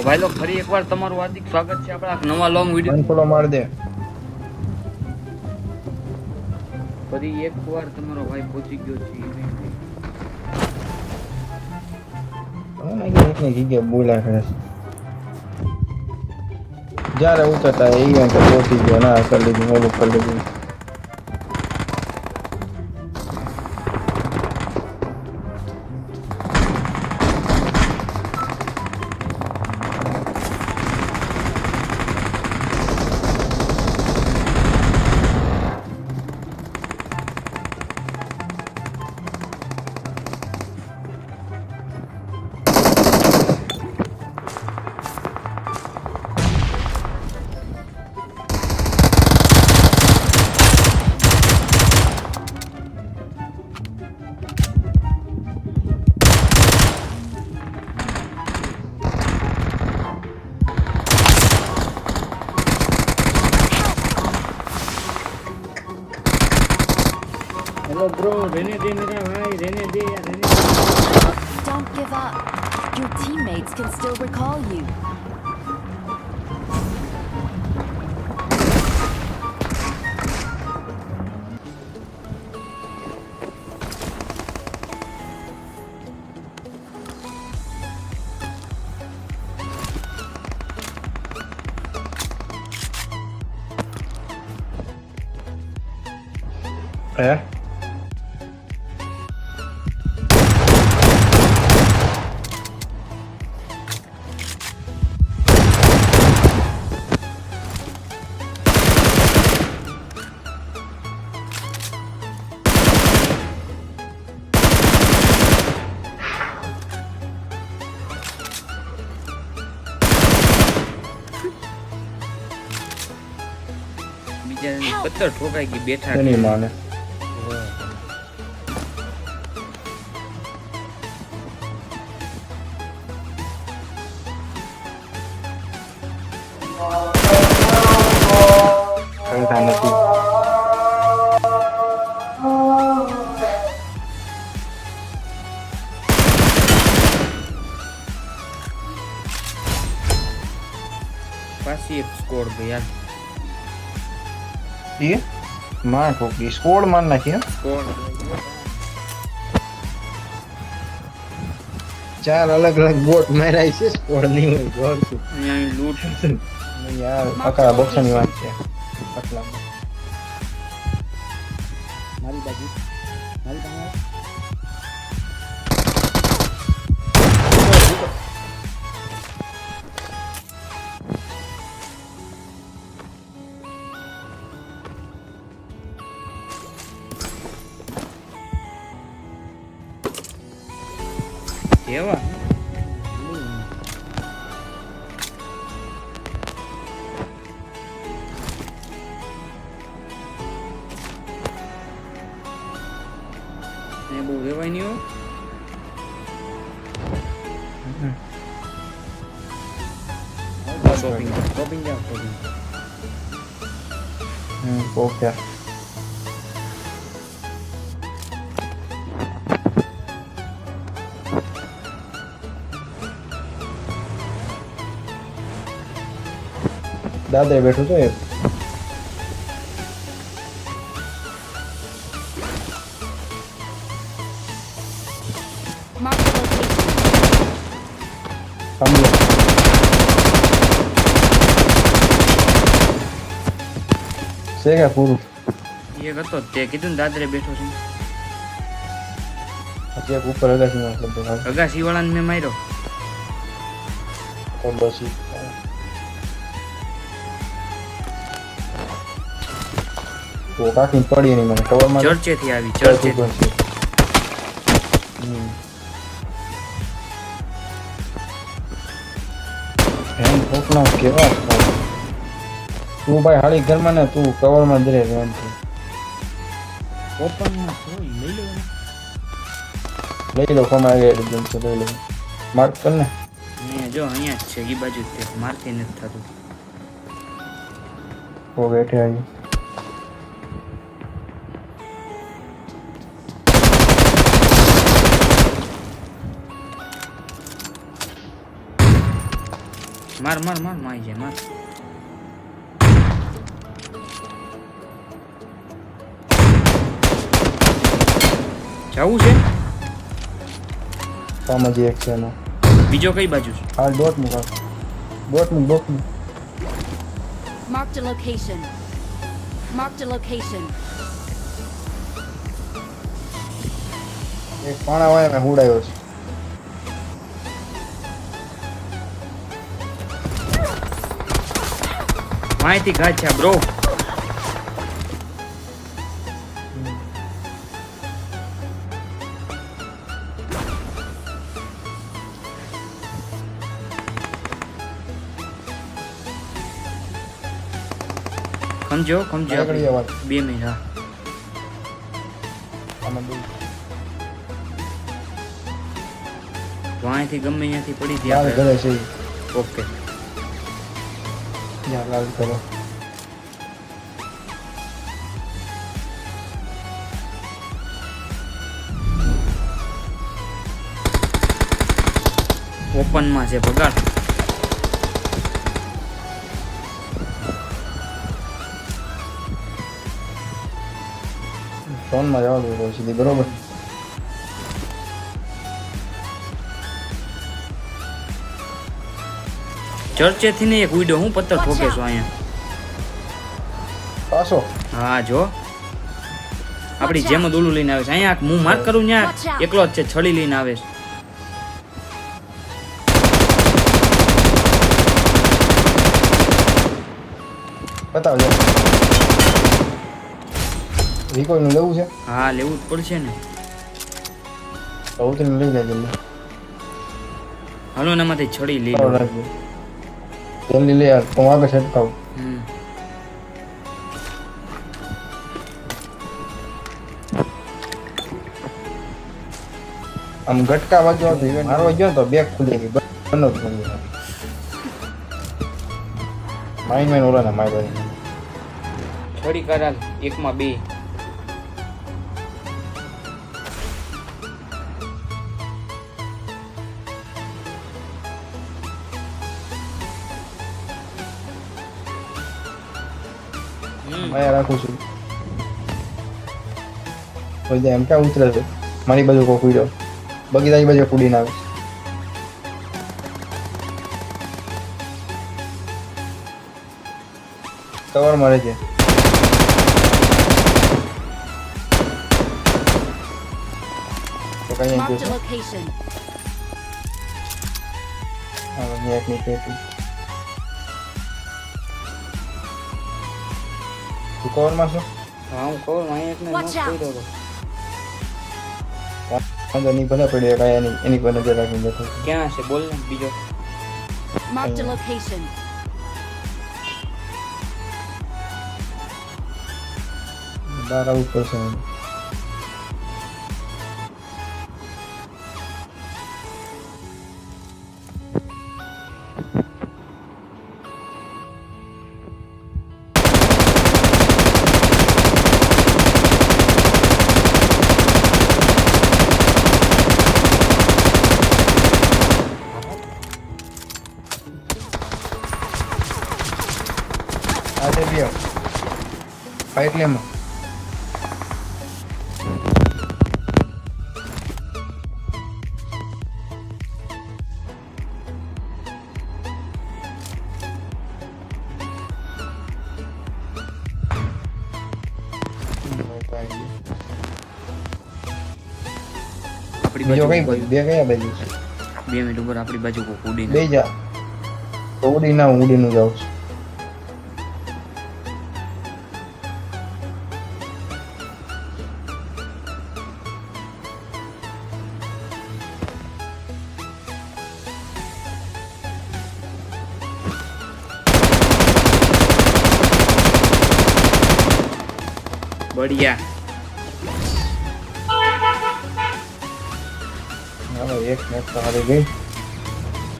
તો ભાઈ લોકો ફરી એકવાર તમારું હાર્દિક સ્વાગત છે આપણા નવા લોંગ વીડિયો ફોલો માર દે. ફરી એકવાર તમારો ભાઈ પહોંચી ગયો છે. જ્યારે ઉતરતા એ પહોંચી ગયો. ના કરી લીધું ઓલું કરી લીધું go, bro. Rene de mera bhai. Rene de, Rene. Don't give up. Your teammates can still recall you. É. બીજા પત્તર ઠોકાઈ ગઈ બેઠા એની માને કરતા નથી પાછી એક સ્કોર યાર એ માં ઠોકી સ્કોડ માર નાખી ચાર અલગ અલગ બોટ માર્યા છે સ્કોડની હોય છું લૂટ યાર અકરા બોક્સની વાત છે. આટલા મારી બાજુ. મારી lleva. Yeah. Mark the location. સાંભળો છે કે પૂરું એક હતો તે કીધું ને દાદરે બેઠો છું હજી એક ઉપર અગાસીમાં શબ્દ આવે. અગાસી વાળાને મેં માર્યો તો બસ તો કાકી પડી નહીં મને કવરમાં ચર્ચેથી આવી ચર્ચેથી. ચર્ચે હમ. ફોકના કેવા તું ભાઈ હાળી ઘરમાં ને તું કવરમાં જ રહે એમ છે. ઓપનમાં લઈ લો લઈ લો ખમા આગળ એકદમ છે લઈ લો. માર્ક કર ને. અહીંયા જો અહીંયા જ છે એ બાજુ જ તે મારથી નથી થતું. ઓ બેઠે આવી. માર માર માર મારી જાય માર. જવું છે? સામાજી એક છે એનો. બીજો કઈ બાજુ છે? હાલ ડોટ મૂક. ડોટ મૂક ડોટ મૂક. Mark the location mark the location એક પાણા વાય મેં હુડાયો છે. માહિતી છે બ્રો સમજો સમજો બે મિનિટ હા. આમાં ગમે ત્યાંથી પડી ગયા. ઓકે. ત્યાં લાલ ઘરે ઓપનમાં છે પગાર. ફોનમાં જવા દો સીધી બરોબર? ચર્ચેથી ને એક વીડિયો હું પત્તર ઠોકે છું અહીંયા. પાછો? હા જો. આપણી જેમ જ ઓલું લઈને આવે છે. અહીંયા હું માર્ક કરું ત્યાં એકલો જ છે છડી લઈને આવે છે. બતાવજો. રિકોઈલનું લેવું છે? હા લેવું જ પડશે ને. તો લઈ જાય જલ્દી હાલો એનામાંથી છડી લઈ લઈ યાર હું આગળ છટકાવું હમ. આમ ગટકા વાગ્યો હતો ઇવેન્ટ મારવા ગયો તો બેગ ખુલી ગઈ બંને જ ખુલી ગઈ માઇન માઇન ઓલા ને મારી બાજુ છડી કરાલ, એકમાં બે. માયા રાખું છું કોઈ જાય એમ ક્યાં ઉતરે છે મારી બાજુ કોઈ કૂડ્યો બગીચાની બાજુ કૂડીને આવે કવર મળે છે તો કઈ એક ની તું કવર મારશો હા હું કહું અહીંયા એકને out. કર્યો. અંદરની ભલે પડ્યો કાંઈ એની એની પર નજર રાખીને બેઠો ક્યાં છે બોલ ને બીજો. માર્ક ધ લોકેશન બહાર આવવું પડશે લેમાં આપણી બાજુ બે કયા બાજુ બે મિનિટ ઉપર આપણી બાજુ ઉડીને બે જા. તો ઉડી ના ઉડી ઉડીનું જાઉં છું. હવે એક મેચ તો હારી ગઈ.